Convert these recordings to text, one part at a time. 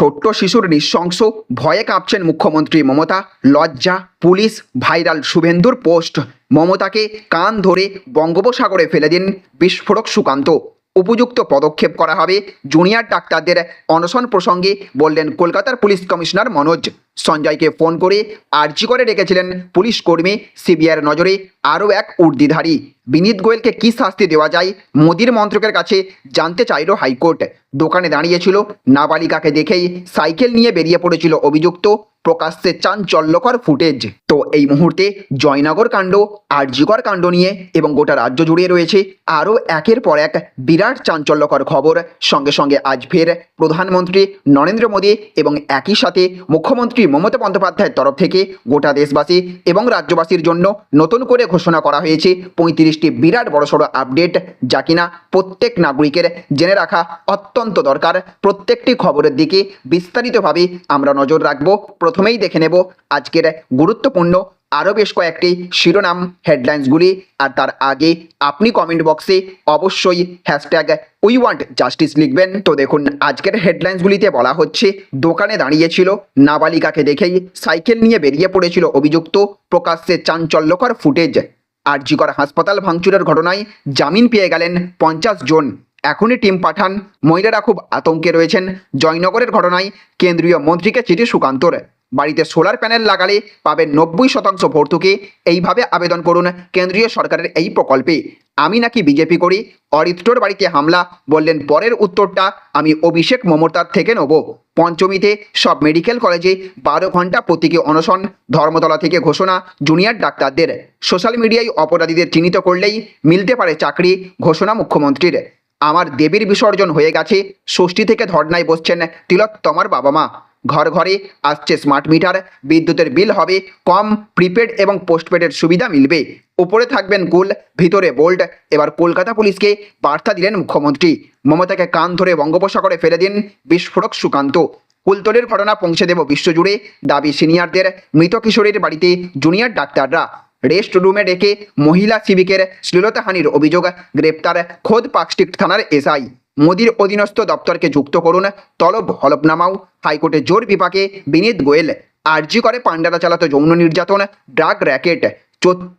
ছোট্ট শিশুর নৃশংস ভয়ে কাঁপছেন মুখ্যমন্ত্রী মমতা। লজ্জা, পুলিশ, ভাইরাল শুভেন্দুর পোস্ট। মমতাকে কান ধরে বঙ্গোপসাগরে ফেলে দিন বিস্ফোরক সুকান্ত। উপযুক্ত পদক্ষেপ করা হবে জুনিয়র ডাক্তারদের অনশন প্রসঙ্গে বললেন কলকাতার পুলিশ কমিশনার মনোজ। সঞ্জয়কে ফোন করে আর্জি করে রেখেছিলেন পুলিশ কর্মী, সিবিআইয়ের নজরে আরও এক উর্দিধারী। বিনীত গোয়েলকে কী শাস্তি দেওয়া যায়? মোদির মন্ত্রকের কাছে জানতে চাইল হাইকোর্ট। দোকানে দাঁড়িয়েছিল নাবালিকাকে দেখেই সাইকেল নিয়ে বেরিয়ে পড়েছিল অভিযুক্ত প্রকাশ্যে চাঞ্চল্যকর ফুটেজ। তো এই মুহূর্তে জয়নগর কাণ্ড, আরজিকর কাণ্ড নিয়ে এবং গোটা রাজ্য জুড়ে রয়েছে আরও একের পর এক বিরাট চাঞ্চল্যকর খবর। সঙ্গে সঙ্গে আজ ফের প্রধানমন্ত্রী নরেন্দ্র মোদী এবং একই সাথে মুখ্যমন্ত্রী মমতা বন্দ্যোপাধ্যায়ের তরফ থেকে গোটা দেশবাসী এবং রাজ্যবাসীর জন্য নতুন করে ঘোষণা করা হয়েছে পঁয়ত্রিশটি বিরাট বড়সড় আপডেট যা কিনা প্রত্যেক নাগরিকের জেনে রাখা অত্যন্ত দরকার। প্রত্যেকটি খবরের দিকে বিস্তারিতভাবে আমরা নজর রাখব। প্রথমেই দেখে নেব আজকের গুরুত্বপূর্ণ আরও বেশ কয়েকটি শিরোনাম হেডলাইন্সগুলি আর তার আগে আপনি কমেন্ট বক্সে অবশ্যই হ্যাশট্যাগ উই ওয়ান্ট জাস্টিস লিখবেন। তো দেখুন, আজকের হেডলাইন্সগুলিতে বলা হচ্ছে, দোকানে দাঁড়িয়েছিল নাবালিকাকে দেখেই সাইকেল নিয়ে বেরিয়ে পড়েছিল অভিযুক্ত। প্রকাশ্যে চাঞ্চল্যকর ফুটেজ আরজিকর হাসপাতাল ভাঙচুরের ঘটনায় জামিন পেয়ে গেলেন পঞ্চাশ জন। এখনই টিম পাঠান। মহিলারা খুব আতঙ্কে রয়েছেন। জয়নগরের ঘটনায় কেন্দ্রীয় মন্ত্রীকে চিঠি সুকান্তর। বাড়িতে সোলার প্যানেল লাগালে পাবেন নব্বই শতাংশ ভর্তুকি। এইভাবে আবেদন করুন কেন্দ্রীয় সরকারের এই প্রকল্পে। আমি নাকি বিজেপি করি, অরিত্রর বাড়িতে হামলা, বললেন পরের উত্তরটা, আমি অভিষেক মমতার থেকে নেব। পঞ্চমীতে সব মেডিকেল কলেজে বারো ঘণ্টা প্রতীকী অনশন, ধর্মতলা থেকে ঘোষণা জুনিয়র ডাক্তারদের। সোশ্যাল মিডিয়ায় অপরাধীদের চিহ্নিত করলেই মিলতে পারে চাকরি, ঘোষণা মুখ্যমন্ত্রীর। আমার দেবীর বিসর্জন হয়ে গেছে, ষষ্ঠী থেকে ধর্নায় বসছেন তিলোত্তমার বাবা মা। ঘর ঘরে আসছে স্মার্ট মিটার বিদ্যুতের বিল হবে কম প্রিপেড এবং পোস্টপেডের সুবিধা মিলবে। উপরে থাকবেন কুল ভিতরে বোল্ড এবার কলকাতা পুলিশকে বার্তা দিলেন মুখ্যমন্ত্রী। মমতাকে কান ধরে বঙ্গোপসাগরে ফেলে দিন বিস্ফোরক সুকান্ত। কুলতলের ঘটনা পৌঁছে দেব বিশ্বজুড়ে, দাবি সিনিয়রদের। মৃত কিশোরীর বাড়িতে জুনিয়র ডাক্তাররা। রেস্ট রুমে ডেকে মহিলা সিভিকের শ্লীলতাহানির অভিযোগ, গ্রেপ্তার খোদ পার্কস্ট্রিট থানার এসআই। মোদির অধীনস্থ দপ্তরকে যুক্ত করুন। তলব হলফনামাও হাইকোর্টে জোর বিপাকে বিনীত গোয়েল। আর্জি করে পাণ্ডারা চালাতো যৌন নির্যাতন, ড্রাগ র্যাকেট।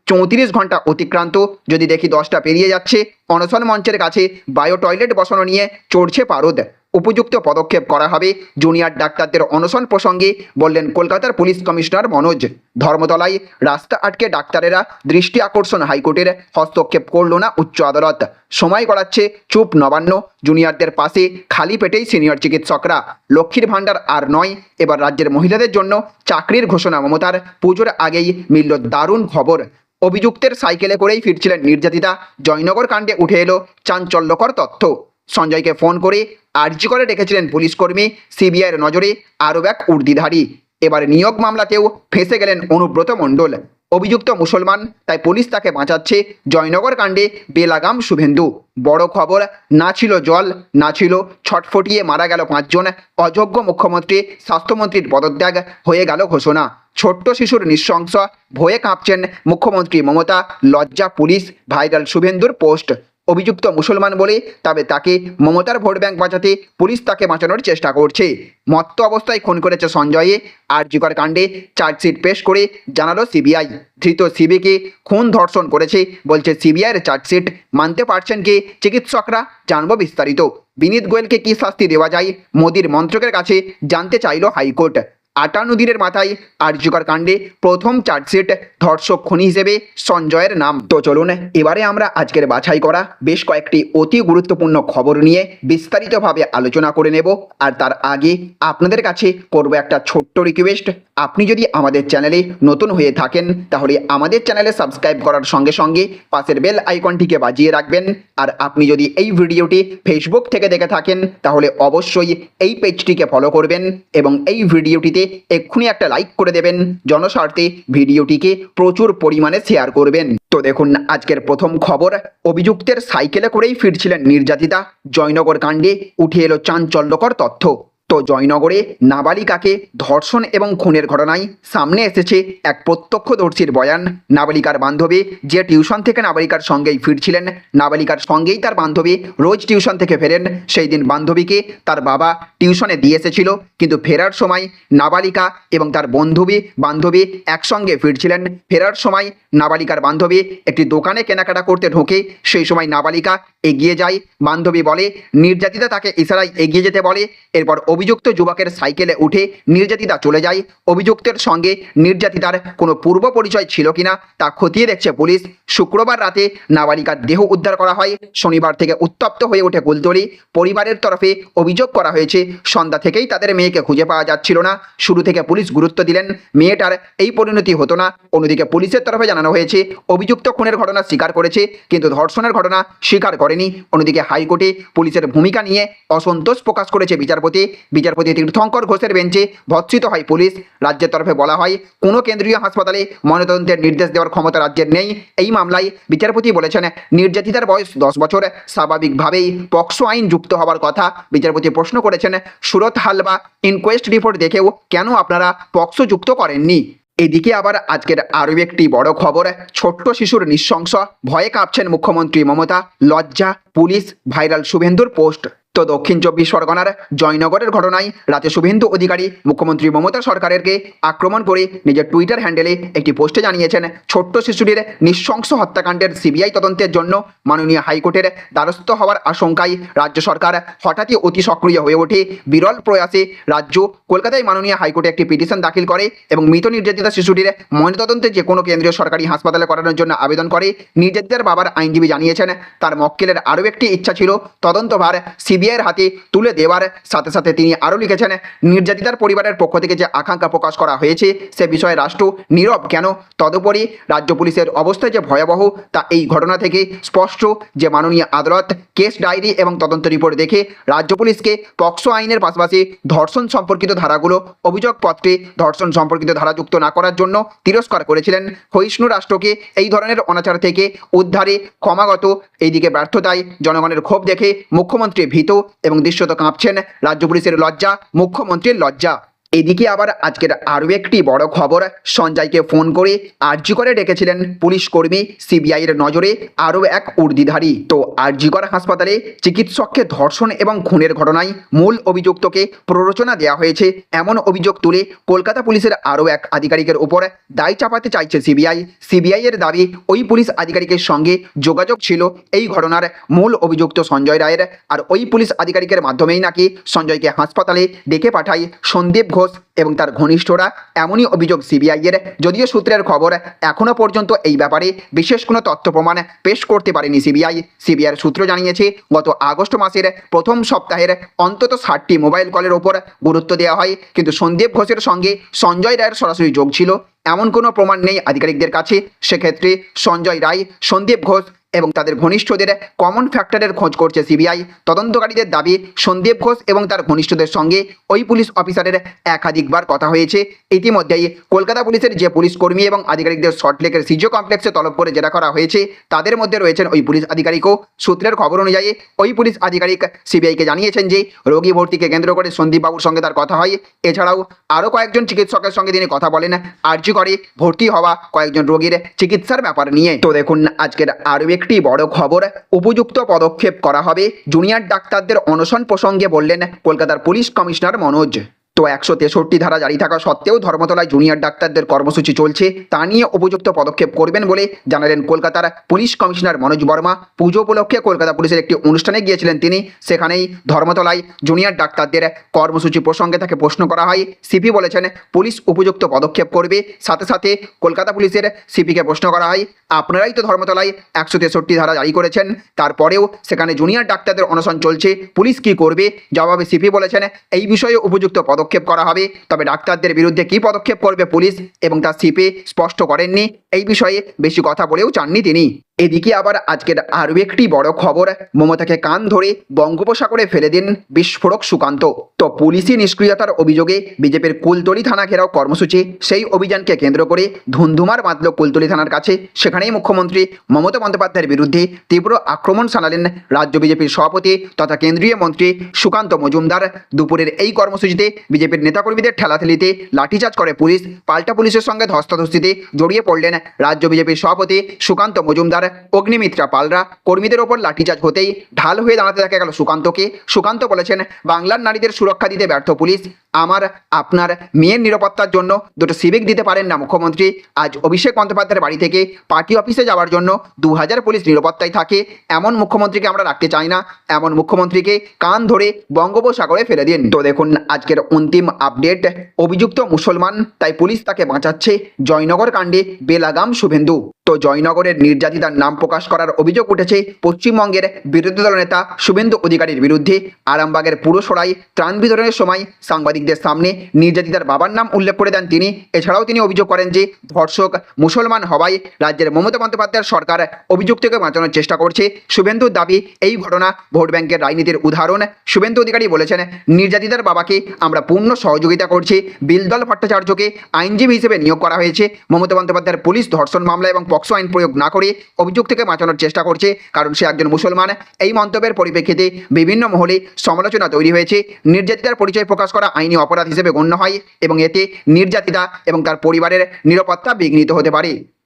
চৌত্রিশ ঘণ্টা অতিক্রান্ত, যদি দেখি দশটা পেরিয়ে যাচ্ছে। অনশন মঞ্চের কাছে বায়ো টয়লেট বসানো নিয়ে চড়ছে পারদ। উপযুক্ত পদক্ষেপ করা হবে। জুনিয়র ডাক্তারদের অনশন প্রসঙ্গে বললেন কলকাতার পুলিশ কমিশনার মনোজ। ধর্মতলায় রাস্তা আটকে ডাক্তারেরা দৃষ্টি আকর্ষণ হাইকোর্টের হস্তক্ষেপ করল না উচ্চ আদালত। সময় গড়াচ্ছে চুপ নবান্ন। জুনিয়রদের পাশে খালি পেটেই সিনিয়র চিকিৎসকরা। লক্ষ্মীর ভাণ্ডার আর নয়। এবার রাজ্যের মহিলাদের জন্য চাকরির ঘোষণা মমতার। পুজোর আগেই মিলল দারুণ খবর। অভিযুক্তের সাইকেলে করেই ফিরছিলেন নির্যাতিতা। জয়নগর কাণ্ডে উঠে এলো চাঞ্চল্যকর তথ্য। সঞ্জয়কে ফোন করে আর্জি করে রেখেছিলেন পুলিশ কর্মী সিবিআইয়ের নজরে, আরও এক উর্দিধারী। এবার নিয়োগ মামলাতেও ফেঁসে গেলেন অনুব্রত মণ্ডল। অভিযুক্ত মুসলমান, তাই পুলিশ তাকে বাঁচাচ্ছে জয়নগর কাণ্ডে বেলাগাম শুভেন্দু। বড় খবর, না ছিল জল, না ছিল ছটফটিয়ে মারা গেল পাঁচজন। অযোগ্য মুখ্যমন্ত্রী, স্বাস্থ্যমন্ত্রীর পদত্যাগ হয়ে গেল ঘোষণা। ছোট্ট শিশুর নৃশংস, ভয়ে কাঁপছেন মুখ্যমন্ত্রী মমতা, লজ্জা পুলিশ, ভাইরাল শুভেন্দুর পোস্ট। অভিযুক্ত মুসলমান বলে তবে তাকে মমতার ভোট ব্যাংক বাঁচাতে পুলিশ তাকে বাঁচানোর চেষ্টা করছে। মত্ত অবস্থায় খুন করেছে সঞ্জয়ে। আরজিকর কাণ্ডে চার্জশিট পেশ করে জানালো সিবিআই। ধৃত সিবিকে খুন ধর্ষণ করেছে বলছে সিবিআইয়ের চার্জশিট। মানতে পারছেন কি? চিকিৎসকরা। জানব বিস্তারিত। বিনীত গোয়েলকে কী শাস্তি দেওয়া যায়? মোদির মন্ত্রকের কাছে জানতে চাইল হাইকোর্ট। আটান্ন দিনের মাথায় আর্যকর কাণ্ডে প্রথম চার্জশিট ধর্ষক খুনি হিসেবে সঞ্জয়ের নাম। তো চলুন, এবারে আমরা আজকের বাছাই করা বেশ কয়েকটি অতি গুরুত্বপূর্ণ খবর নিয়ে বিস্তারিতভাবে আলোচনা করে নেব, আর তার আগে আপনাদের কাছে করব একটা ছোট্ট রিকোয়েস্ট আপনি যদি আমাদের চ্যানেলে নতুন হয়ে থাকেন, তাহলে আমাদের চ্যানেলে সাবস্ক্রাইব করার সঙ্গে সঙ্গে পাশের বেল আইকনটিকে বাজিয়ে রাখবেন। আর আপনি যদি এই ভিডিওটি ফেসবুক থেকে দেখে থাকেন, তাহলে অবশ্যই এই পেজটিকে ফলো করবেন এবং এই ভিডিওটিতে এক্ষুনি একটা লাইক করে দেবেন। জনস্বার্থে ভিডিওটিকে প্রচুর পরিমাণে শেয়ার করবেন। তো দেখুন, আজকের প্রথম খবর, অভিযুক্তের সাইকেলে করেই ফিরছিলেন নির্যাতিতা। জয়নগর কাণ্ডে উঠে এলো চাঞ্চল্যকর তথ্য। তো জয়নগরে নাবালিকাকে ধর্ষণ এবং খুনের ঘটনায় সামনে এসেছে এক প্রত্যক্ষদর্শীর বয়ান। নাবালিকার বান্ধবী যে টিউশন থেকে নাবালিকার সঙ্গেই ফিরছিলেন, নাবালিকার সঙ্গেই তার বান্ধবী রোজ টিউশন থেকে ফেরেন। সেই দিন বান্ধবীকে তার বাবা টিউশনে দিয়ে এসেছিল, কিন্তু ফেরার সময় নাবালিকা এবং তার বন্ধবী, বান্ধবী একসঙ্গে ফিরছিলেন। ফেরার সময় নাবালিকার বান্ধবী একটি দোকানে কেনাকাটা করতে ঢোকে। সেই সময় নাবালিকা এগিয়ে যায়। বান্ধবী বলে, নির্যাতিতা তাকে ইশারায় এগিয়ে যেতে বলে। এরপর অভিযুক্ত যুবকের সাইকেলে উঠে নির্যাতিতা চলে যায়। অভিযুক্তের সঙ্গে নির্যাতিতার কোনো পূর্ব পরিচয় ছিল কিনা তা খতিয়ে দেখছে পুলিশ। শুক্রবার রাতে নাবালিকার দেহ উদ্ধার করা হয়। শনিবার থেকে উত্তপ্ত হয়ে ওঠে কুলতলি। পরিবারের তরফে অভিযোগ করা হয়েছে, সন্ধ্যা থেকেই তাদের মেয়েকে খুঁজে পাওয়া যাচ্ছিল না। শুরু থেকে পুলিশ গুরুত্ব দিলেন, মেয়েটার এই পরিণতি হতো না। অন্যদিকে পুলিশের তরফে জানানো হয়েছে, অভিযুক্ত খুনের ঘটনা স্বীকার করেছে, কিন্তু ধর্ষণের ঘটনা স্বীকার করেনি। অন্যদিকে হাইকোর্টে পুলিশের ভূমিকা নিয়ে অসন্তোষ প্রকাশ করেছে বিচারপতি। বিচারপতি তীর্থঙ্কর ঘোষের বেঞ্চে ভৎসিত হয় পুলিশ। রাজ্যের তরফে বলা হয়, কোনো কেন্দ্রীয় হাসপাতালে ময়নাতদন্তের নির্দেশ দেওয়ার ক্ষমতা রাজ্যের নেই। এই মামলায় বিচারপতি বলেছেন, নির্যাতিতার বয়স দশ বছর। স্বাভাবিকভাবেই পক্সো আইন যুক্ত হওয়ার কথা বিচারপতি প্রশ্ন করেছেন। সুরত হালবা ইনকোয়েস্ট রিপোর্ট দেখেও কেন আপনারা পক্সো যুক্ত করেননি? এদিকে আবার আজকের আরও একটি বড় খবর, ছোট্ট শিশুর নৃশংস, ভয়ে কাঁপছেন মুখ্যমন্ত্রী মমতা, লজ্জা, পুলিশ, ভাইরাল শুভেন্দুর পোস্ট। তো দক্ষিণ চব্বিশ পরগনার জয়নগরের ঘটনায় রাতে শুভেন্দু অধিকারী, মুখ্যমন্ত্রী মমতা সরকারেরকে আক্রমণ করে নিজের টুইটার হ্যান্ডেলে একটি পোস্টে জানিয়েছেন, ছোট্ট শিশুটির নৃশংস হত্যাকাণ্ডের সিবিআই তদন্তের জন্য মাননীয় হাইকোর্টের দ্বারস্থ হওয়ার আশঙ্কায় রাজ্য সরকার হঠাৎই অতি সক্রিয় হয়ে ওঠে। বিরল প্রয়াসে রাজ্য কলকাতায় মাননীয় হাইকোর্টে একটি পিটিশন দাখিল করে এবং মৃত নির্যাতিতা শিশুটির ময়নাতদন্তে যে কোনো কেন্দ্রীয় সরকারি হাসপাতালে করানোর জন্য আবেদন করে, নির্যাতিতার বাবার আইনজীবী জানিয়েছেন, তার মক্কেলের আরও একটি ইচ্ছা ছিল, তদন্তভার সিবিআইয়ের হাতে তুলে দেওয়ার সাথে সাথে তিনি আরও লিখেছেন, নির্যাতিতার পরিবারের পক্ষ থেকে যে আকাঙ্ক্ষা প্রকাশ করা হয়েছে, সে বিষয়ে রাষ্ট্র নীরব কেন? তদুপরি রাজ্য পুলিশের অবস্থা যে ভয়াবহ, তা এই ঘটনা থেকে স্পষ্ট যে মাননীয় আদালত কেস ডায়েরি এবং তদন্ত রিপোর্ট দেখে রাজ্য পুলিশকে পক্সো আইনের পাশাপাশি ধর্ষণ সম্পর্কিত ধারাগুলো অভিযোগপত্রে ধর্ষণ সম্পর্কিত ধারা যুক্ত না করার জন্য তিরস্কার করেছিলেন। ক্ষয়িষ্ণু রাষ্ট্রকে এই ধরনের অনাচার থেকে উদ্ধারে ক্রমাগত এইদিকে ব্যর্থতায় জনগণের ক্ষোভ দেখে মুখ্যমন্ত্রী ভীত এবং দৃশ্যত কাঁপছেন রাজ্য পুলিশের লজ্জা মুখ্যমন্ত্রীর লজ্জা। এদিকে আবার আজকের আরও একটি বড় খবর। সঞ্জয়কে ফোন করে আরজি করে ডেকেছিলেন পুলিশ কর্মী সিবিআইয়ের নজরে আরও এক উর্দিধারী। তো আরজিকর হাসপাতালে চিকিৎসককে ধর্ষণ এবং খুনের ঘটনায় মূল অভিযুক্তকে প্ররোচনা দেওয়া হয়েছে। এমন অভিযোগ তুলে কলকাতা পুলিশের আরও এক আধিকারিকের উপর দায় চাপাতে চাইছে সিবিআই। সিবিআইয়ের দাবি, ওই পুলিশ আধিকারিকের সঙ্গে যোগাযোগ ছিল এই ঘটনার মূল অভিযুক্ত সঞ্জয় রায়ের। আর ওই পুলিশ আধিকারিকের মাধ্যমেই নাকি সঞ্জয়কে হাসপাতালে ডেকে পাঠায় সন্দীপ ঘোষ। এবং তার ঘনিষ্ঠরা এমনই অভিযোগ সিবিআইয়ের। যদিও সূত্রের খবর এখনও পর্যন্ত এই ব্যাপারে বিশেষ কোনো তথ্য প্রমাণ পেশ করতে পারেনি সিবিআই। সিবিআইয়ের সূত্র জানিয়েছে, গত আগস্ট মাসের প্রথম সপ্তাহের অন্তত ষাটটি মোবাইল কলের ওপর গুরুত্ব দেওয়া হয়। কিন্তু সন্দীপ ঘোষের সঙ্গে সঞ্জয় রায়ের সরাসরি যোগ ছিল। এমন কোনো প্রমাণ নেই আধিকারিকদের কাছে। সেক্ষেত্রে সঞ্জয় রায়, সন্দীপ ঘোষ এবং তাদের ঘনিষ্ঠদের কমন ফ্যাক্টরের খোঁজ করছে সিবিআই তদন্তকারীদের দাবি, সন্দীপ ঘোষ এবং তার ঘনিষ্ঠদের সঙ্গে ওই পুলিশ অফিসারের একাধিকবার কথা হয়েছে। ইতিমধ্যেই কলকাতা পুলিশের যে পুলিশ কর্মী এবং আধিকারিকদের সল্টলেকের সিজিও কমপ্লেক্সে তলব করে জেরা করা হয়েছে, তাদের মধ্যে রয়েছেন ওই পুলিশ আধিকারিকও। সূত্রের খবর অনুযায়ী ওই পুলিশ আধিকারিক সিবিআইকে জানিয়েছেন যে, রোগী ভর্তিকে কেন্দ্র করে সন্দীপ বাবুর সঙ্গে তার কথা হয়। এছাড়াও আরও কয়েকজন চিকিৎসকের সঙ্গে তিনি কথা বলেন, আর্জি করে ভর্তি হওয়া কয়েকজন রোগীর চিকিৎসার ব্যাপার নিয়ে। তো দেখুন, আজকের আরও একটি বড় খবর উপযুক্ত পদক্ষেপ করা হবে। জুনিয়র ডাক্তারদের অনশন প্রসঙ্গে বললেন কলকাতার পুলিশ কমিশনার মনোজ। তো একশো তেষট্টি ধারা জারি থাকা সত্ত্বেও ধর্মতলায় জুনিয়র ডাক্তারদের কর্মসূচি চলছে। তা নিয়ে উপযুক্ত পদক্ষেপ করবেন বলে জানালেন কলকাতার পুলিশ কমিশনার মনোজ বর্মা। পুজো উপলক্ষে কলকাতা পুলিশের একটি অনুষ্ঠানে গিয়েছিলেন তিনি। সেখানেই ধর্মতলায় জুনিয়র ডাক্তারদের কর্মসূচি প্রসঙ্গে তাকে প্রশ্ন করা হয়। সিপি বলেছেন, পুলিশ উপযুক্ত পদক্ষেপ করবে। সাথে সাথে কলকাতা পুলিশের সিপিকে প্রশ্ন করা হয়, আপনারাই তো ধর্মতলায় একশো তেষট্টি ধারা জারি করেছেন। তারপরেও সেখানে জুনিয়র ডাক্তারদের অনশন চলছে। পুলিশ কি করবে? জবাবে সিপি বলেছেন, এই বিষয়ে উপযুক্ত পদক্ষেপ করা হবে। তবে ডাক্তারদের বিরুদ্ধে কি পদক্ষেপ করবে পুলিশ এবং তার সিপি স্পষ্ট করেননি। এই বিষয়ে বেশি কথা বলেও চাননি তিনি। এদিকে আবার আজকের আরও একটি বড় খবর, মমতাকে কান ধরে বঙ্গোপসাগরে ফেলে দিন বিস্ফোরক সুকান্ত। তো পুলিশি নিষ্ক্রিয়তার অভিযোগে বিজেপির কুলতলি থানা ঘেরাও কর্মসূচি, সেই অভিযানকে কেন্দ্র করে ধুন্ধুমার বাঁধল কুলতলি থানার কাছে। সেখানেই মুখ্যমন্ত্রী মমতা বন্দ্যোপাধ্যায়ের বিরুদ্ধে তীব্র আক্রমণ শানালেন রাজ্য বিজেপির সভাপতি তথা কেন্দ্রীয় মন্ত্রী সুকান্ত মজুমদার। দুপুরের এই কর্মসূচিতে বিজেপির নেতাকর্মীদের ঠেলাঠেলিতে লাঠিচার্জ করে পুলিশ, পাল্টা পুলিশের সঙ্গে ধস্তাধস্তিতে জড়িয়ে পড়লেন রাজ্য বিজেপির সভাপতি সুকান্ত মজুমদার, অগ্নিমিত্রা পালরা, কর্মীদের ওপর লাঠিচার্জ হতেই ঢাল হয়ে দাঁড়াতে দেখা গেল সুকান্তকে। সুকান্ত বলেছেন, বাংলার নারীদের সুরক্ষা দিতে ব্যর্থ পুলিশ। আমার, আপনার মেয়ের নিরাপত্তার জন্য দুটো সিভিক দিতে পারেন না মুখ্যমন্ত্রী। আজ অভিষেক বন্দ্যোপাধ্যায়ের বাড়ি থেকে পার্টি অফিসে যাওয়ার জন্য দু হাজার পুলিশ নিরাপত্তায় থাকে। এমন মুখ্যমন্ত্রীকে আমরা রাখতে চাই না। এমন মুখ্যমন্ত্রীকে কান ধরে বঙ্গোপসাগরে ফেলে দিন। তো দেখুন, আজকের অন্তিম আপডেট। অভিযুক্ত মুসলমান, তাই পুলিশ তাকে বাঁচাচ্ছে। জয়নগর কাণ্ডে বেলাগাম শুভেন্দু। তো জয়নগরের নির্যাতিতার নাম প্রকাশ করার অভিযোগ উঠেছে পশ্চিমবঙ্গের বিরোধী দল নেতা শুভেন্দু অধিকারীর বিরুদ্ধে। আরামবাগের পুরসরাই ত্রাণ বিতরণের সময় সাংবাদিকদের সামনে নির্যাতিতার বাবার নাম উল্লেখ করে দেন তিনি। এছাড়াও তিনি অভিযোগ করেন যে, ধর্ষক মুসলমান হওয়ায় রাজ্যের মমতা বন্দ্যোপাধ্যায়ের সরকার অভিযুক্তকে বাঁচানোর চেষ্টা করছে। শুভেন্দুর দাবি, এই ঘটনা ভোট ব্যাংকের রাজনীতির উদাহরণ। শুভেন্দু অধিকারী বলেছেন, নির্যাতিতার বাবাকে আমরা পূর্ণ সহযোগিতা করছি। বিলদল ভট্টাচার্যকে আইনজীবী হিসেবে নিয়োগ করা হয়েছে। মমতা বন্দ্যোপাধ্যায়ের পুলিশ ধর্ষণ মামলা এবং পক্সো আইন প্রয়োগ না করে অভিযোগ থেকে বাঁচানোর চেষ্টা করছে, কারণ সে একজন মুসলমান। এই মন্তব্যের পরিপ্রেক্ষিতে বিভিন্ন মহলে সমালোচনা তৈরি হয়েছে। নির্যাতিতার পরিচয় প্রকাশ করা আইনি অপরাধ হিসেবে গণ্য হয় এবং এতে নির্যাতিতা এবং তার পরিবারের নিরাপত্তা বিঘ্নিত হতে পারে।